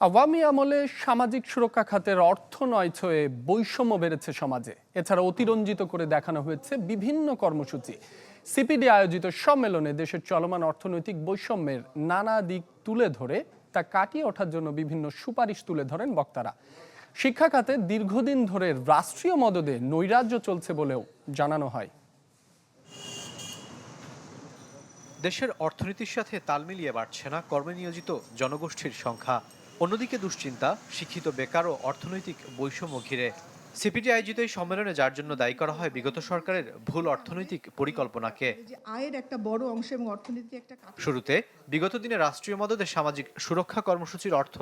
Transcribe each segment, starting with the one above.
আওয়ামী আমলে সামাজিক সুরক্ষা খাতের অর্থ নয় ছয়ে বৈষম্য বেড়েছে সমাজে। এছাড়া অতিরঞ্জিত করে দেখানো হয়েছে বিভিন্ন কর্মসূচি। সিপিডি আয়োজিত সম্মেলনে দেশের চলমান অর্থনৈতিক বৈষম্যের নানা দিক তুলে ধরে, তা কাটিয়ে ওঠার জন্য বিভিন্ন সুপারিশ তুলে ধরেন বক্তারা। শিক্ষা খাতে দীর্ঘদিন ধরে রাষ্ট্রীয় মদদে নৈরাজ্য চলছে বলেও জানানো হয়। দেশের অর্থনীতির সাথে তাল মিলিয়ে বাড়ছে না কর্মে নিয়োজিত জনগোষ্ঠীর সংখ্যা। অন্যদিকে দুশ্চিন্তা শিক্ষিত বেকার ও অর্থনৈতিক বৈষম্য ঘিরে। সিপিটি আয়োজিত এই সম্মেলনে যার জন্য দায়ী করা হয় বিগত সরকারের ভুল অর্থনৈতিক পরিকল্পনাকে। আয়ের একটা বড় অংশ এবং অর্থনীতি একটা শুরুতে বিগত দিনে রাষ্ট্রীয় মদদে সামাজিক সুরক্ষা কর্মসূচির অর্থ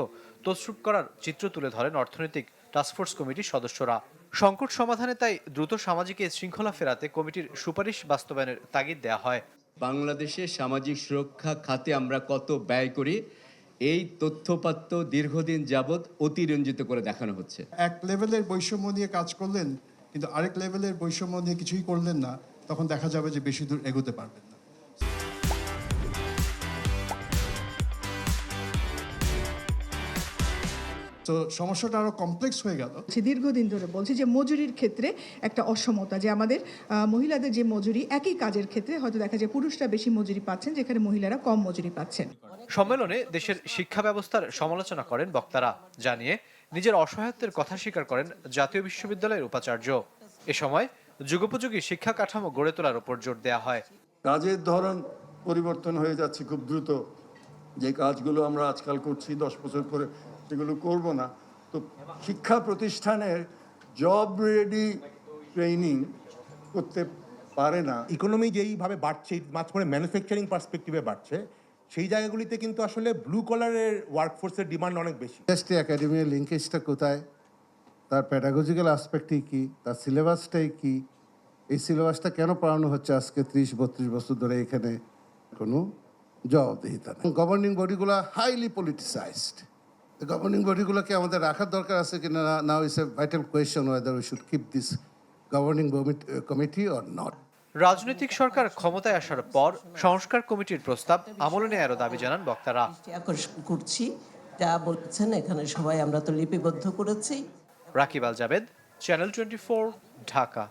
তছরূপ করার চিত্র তুলে ধরেন অর্থনৈতিক টাস্কফোর্স কমিটির সদস্যরা। সংকট সমাধানে তাই দ্রুত সামাজিক এই শৃঙ্খলা ফেরাতে কমিটির সুপারিশ বাস্তবায়নের তাগিদ দেওয়া হয়। বাংলাদেশে সামাজিক সুরক্ষা খাতে আমরা কত ব্যয় করি এই তথ্যপাত্র দীর্ঘদিন যাবৎ অতিরঞ্জিত করে দেখানো হচ্ছে। এক লেভেলের বৈষম্য নিয়ে কাজ করলেন, কিন্তু আরেক লেভেলের বৈষম্য নিয়ে কিছুই করলেন না, তখন দেখা যাবে যে বেশি দূর এগোতে পারবেন না। তো সমস্যাটা আরও কমপ্লেক্স হয়ে গেল। দীর্ঘদিন ধরে বলছি যে মজুরির ক্ষেত্রে একটা অসমতা যে আমাদের মহিলাদের যে মজুরি একই কাজের ক্ষেত্রে হয়তো দেখা যায় পুরুষরা বেশি মজুরি পাচ্ছেন যেখানে মহিলারা কম মজুরি পাচ্ছেন। সম্মেলনে দেশের শিক্ষা ব্যবস্থার সমালোচনা করেন বক্তারা জানিয়ে নিজের অসহায়ত্বের কথা স্বীকার করেন জাতীয় বিশ্ববিদ্যালয়ের উপাচার্য। এ সময় যুগোপযোগী শিক্ষা কাঠামো গড়ে তোলার উপর জোর দেওয়া হয়। কাজের ধরন পরিবর্তন হয়ে যাচ্ছে খুব দ্রুত। যে কাজগুলো আমরা আজকাল করছি দশ বছর পরে সেগুলো করব না। তো শিক্ষা প্রতিষ্ঠানের জব রেডি ট্রেনিং করতে পারে না। ইকোনমি যেইভাবে বাড়ছে মাছ করে ম্যানুফ্যাকচারিং পার্সপেক্টিভে বাড়ছে সেই জায়গাগুলিতে কিন্তু আসলে ব্লু কলারের ওয়ার্কফোর্সের ডিমান্ড অনেক বেশি। এসটি একাডেমির লিঙ্কেজটা কোথায়? তার প্যাডাগজিক্যাল অ্যাসপেক্টই কি? তার সিলেবাসটাই কি? এই সিলেবাসটা কেন পড়ানো হচ্ছে আজকে ত্রিশ বত্রিশ বছর ধরে এখানে? কোনো জবাবদিহিতা নেই। গভর্নিং বডিগুলো হাইলি পলিটিসাইজড গভর্নিং বডিগুলোকে আমাদের রাখার দরকার আছে কিনা now is a vital question whether we should keep this governing committee or not রাজনৈতিক সরকার ক্ষমতায় আসার পর সংস্কার কমিটির প্রস্তাব আমলে নেয়ারও দাবি জানান বক্তারা। আকর্ষণ করছি। যা বলছেন এখানে সবাই আমরা তো লিপিবদ্ধ করেছি। Rakib Al Jabed channel twenty Dhaka